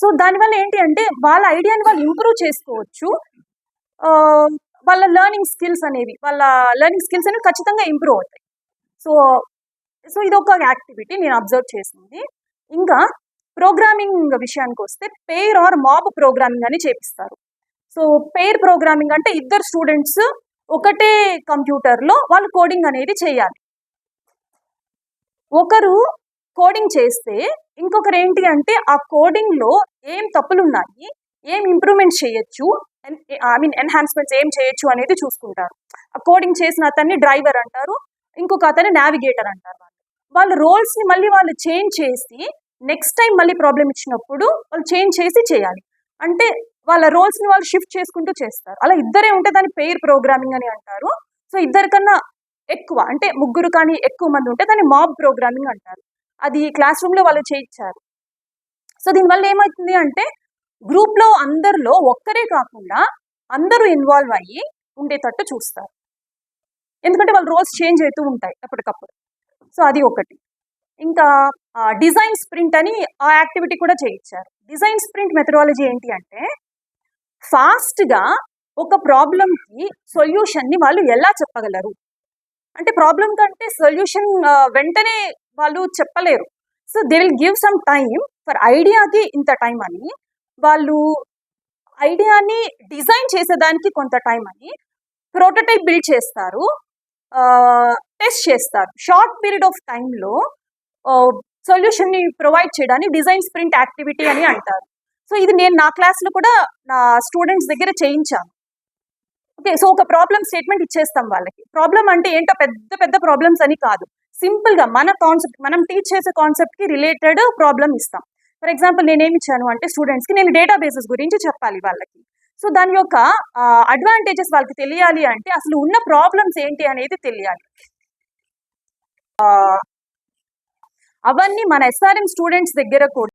So దానివల్ల ఏంటి అంటే వాళ్ళ ఐడియాని వాళ్ళు ఇంప్రూవ్ చేసుకోవచ్చు. వాళ్ళ లెర్నింగ్ స్కిల్స్ అనేవి వాళ్ళ లెర్నింగ్ స్కిల్స్ అనేవి ఖచ్చితంగా ఇంప్రూవ్ అవుతాయి. సో సో ఇది ఒక యాక్టివిటీ నేను అబ్జర్వ్ చేసింది. ఇంకా ప్రోగ్రామింగ్ విషయానికి వస్తే పేర్ ఆర్ మాబ్ ప్రోగ్రామింగ్ అని చేపిస్తారు. సో పేర్ ప్రోగ్రామింగ్ అంటే ఇద్దరు స్టూడెంట్స్ ఒకటే కంప్యూటర్లో వాళ్ళు కోడింగ్ అనేది చేయాలి. ఒకరు కోడింగ్ చేస్తే ఇంకొకరు ఏంటి అంటే ఆ కోడింగ్లో ఏం తప్పులు ఉన్నాయి ఏం ఇంప్రూవ్మెంట్ చేయొచ్చు ఐ మీన్ ఎన్హాన్స్మెంట్స్ ఏం చేయొచ్చు అనేది చూసుకుంటారు. ఆ కోడింగ్ చేసిన అతన్ని డ్రైవర్ అంటారు ఇంకొక అతన్ని నావిగేటర్ అంటారు వాళ్ళు. వాళ్ళ రోల్స్ని మళ్ళీ వాళ్ళు చేంజ్ చేసి నెక్స్ట్ టైం మళ్ళీ ప్రాబ్లం ఇచ్చినప్పుడు వాళ్ళు చేంజ్ చేసి చేయాలి. అంటే వాళ్ళ రోల్స్ని వాళ్ళు షిఫ్ట్ చేసుకుంటూ చేస్తారు. అలా ఇద్దరే ఉంటే దాన్ని పెయిర్ ప్రోగ్రామింగ్ అని అంటారు. సో ఇద్దరికన్నా ఎక్కువ అంటే ముగ్గురు కానీ ఎక్కువ మంది ఉంటే దాన్ని మాబ్ ప్రోగ్రామింగ్ అంటారు. అది క్లాస్ రూమ్లో వాళ్ళు చేయించారు. సో దీనివల్ల ఏమవుతుంది అంటే గ్రూప్లో అందరిలో ఒక్కరే కాకుండా అందరూ ఇన్వాల్వ్ అయ్యి ఉండేటట్టు చూస్తారు. ఎందుకంటే వాళ్ళు రోల్స్ చేంజ్ అవుతూ ఉంటాయి ఎప్పటికప్పుడు సో అది ఒకటి. ఇంకా డిజైన్ స్ప్రింట్ అని ఆ యాక్టివిటీ కూడా చేయించారు. డిజైన్ స్ప్రింట్ మెథడాలజీ ఏంటి అంటే ఫాస్ట్గా ఒక ప్రాబ్లంకి సొల్యూషన్ని వాళ్ళు ఎలా చెప్పగలరు? అంటే ప్రాబ్లం కంటే సొల్యూషన్ వెంటనే వాళ్ళు చెప్పలేరు. So they will give some time for ఐడియాకి ఇంత టైం అని వాళ్ళు ఐడియాని డిజైన్ చేసేదానికి కొంత టైం అని ప్రోటోటైప్ బిల్డ్ చేస్తారు టెస్ట్ చేస్తారు. షార్ట్ పీరియడ్ ఆఫ్ టైంలో సొల్యూషన్ని ప్రొవైడ్ చేయడానికి డిజైన్ స్ప్రింట్ యాక్టివిటీ అని అంటారు. సో ఇది నేను నా క్లాస్లో కూడా నా స్టూడెంట్స్ దగ్గర చేయించాను. ఓకే సో ఒక ప్రాబ్లమ్ స్టేట్మెంట్ ఇచ్చేస్తాం వాళ్ళకి. ప్రాబ్లం అంటే ఏంటో పెద్ద పెద్ద ప్రాబ్లమ్స్ అని కాదు. సింపుల్గా మన కాన్సెప్ట్ మనం టీచ్ చేసే కాన్సెప్ట్కి రిలేటెడ్ ప్రాబ్లమ్ ఇస్తాం. ఫర్ ఎగ్జాంపుల్ నేనేమి ఇచ్చాను అంటే స్టూడెంట్స్కి నేను డేటాబేసెస్ గురించి చెప్పాలి వాళ్ళకి. సో దాని యొక్క అడ్వాంటేజెస్ వాళ్ళకి తెలియాలి అంటే అసలు ఉన్న ప్రాబ్లమ్స్ ఏంటి అనేది తెలియాలి. అవన్నీ మన ఎస్ఆర్ఎం స్టూడెంట్స్ దగ్గర కూడా